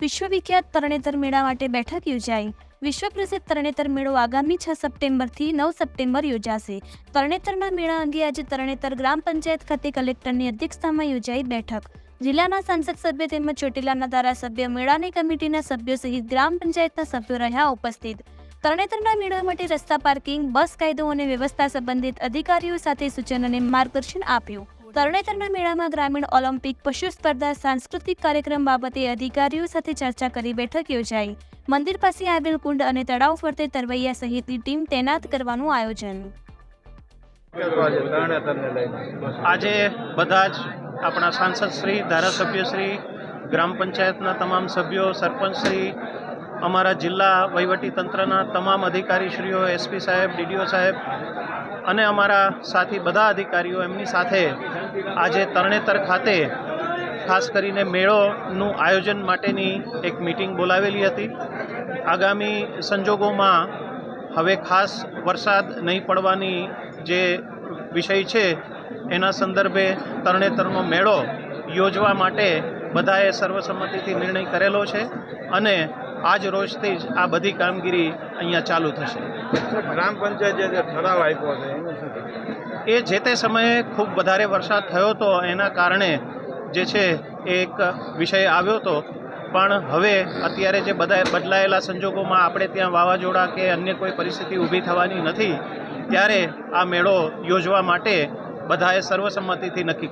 વિશ્વવિખ્યાત તરણેતર મેળા માટે બેઠક યોજાઈ. વિશ્વ પ્રસિદ્ધ તરણેતર મેળો આગામી છ સપ્ટેમ્બરથી નવ સપ્ટેમ્બર યોજાશે. તરણેતરના મેળા અંગે આજે તરણેતર ગ્રામ પંચાયત ખાતે કલેક્ટરની અધ્યક્ષતામાં યોજાઈ બેઠક. જિલ્લાના સાંસદ સભ્ય તેમજ ચોટીલાના ધારાસભ્ય, મેળાની કમિટીના સભ્યો સહિત ગ્રામ પંચાયતના સભ્યો રહ્યા ઉપસ્થિત. તરણેતરના મેળા માટે રસ્તા પાર્કિંગ, બસ કાયદો અને વ્યવસ્થા સંબંધિત અધિકારીઓ સાથે સૂચન અને માર્ગદર્શન આપ્યું. તરણેતરના મેળામાં ગ્રામીણ ઓલિમ્પિક પશુ સ્પર્ધા સાંસ્કૃતિક કાર્યક્રમ બાબતે અધિકારીઓ સાથે ચર્ચા કરી બેઠક યોજાઈ. મંદિર પાસે આવેલ કુંડ અને તળાવ ફરતે તરવૈયા સહિતની ટીમ તૈનાત કરવાનું આયોજન. આજે બધા જ આપણા સાંસદ શ્રી, ધારાસભ્ય શ્રી, ગ્રામ પંચાયતના તમામ સભ્યો, સરપંચ શ્રી અમારા જિલ્લા વહીવટી તંત્રના તમામ અધિકારીશ્રીઓ, એસપી સાહેબ, ડીડીઓ સાહેબ અને અમારા સાથી બધા અધિકારીઓ એમની સાથે આજે તરણેતર ખાતે ખાસ કરીને મેળોનું આયોજન માટેની એક મિટિંગ બોલાવેલી હતી. આગામી સંજોગોમાં હવે ખાસ વરસાદ નહીં પડવાની જે વિષય છે, એના સંદર્ભે તરણેતરનો મેળો યોજવા માટે બધાએ સર્વસંમતિથી નિર્ણય કરેલો છે અને આજ રોજથી જ આ બધી કામગીરી અહીંયા ચાલુ થશે ગ્રામ પંચાયત જે ઠરાવ આપ્યો છે? એ જે તે સમયે ખૂબ વધારે વરસાદ થયો હતો એના કારણે જે છે એ એક વિષય આવ્યો હતો પણ હવે અત્યારે જે બધા બદલાયેલા સંજોગોમાં આપણે ત્યાં વાવાઝોડા કે અન્ય કોઈ પરિસ્થિતિ ઊભી થવાની નથી ત્યારે આ મેળો યોજવા માટે બધાએ સર્વસંમતિથી નક્કી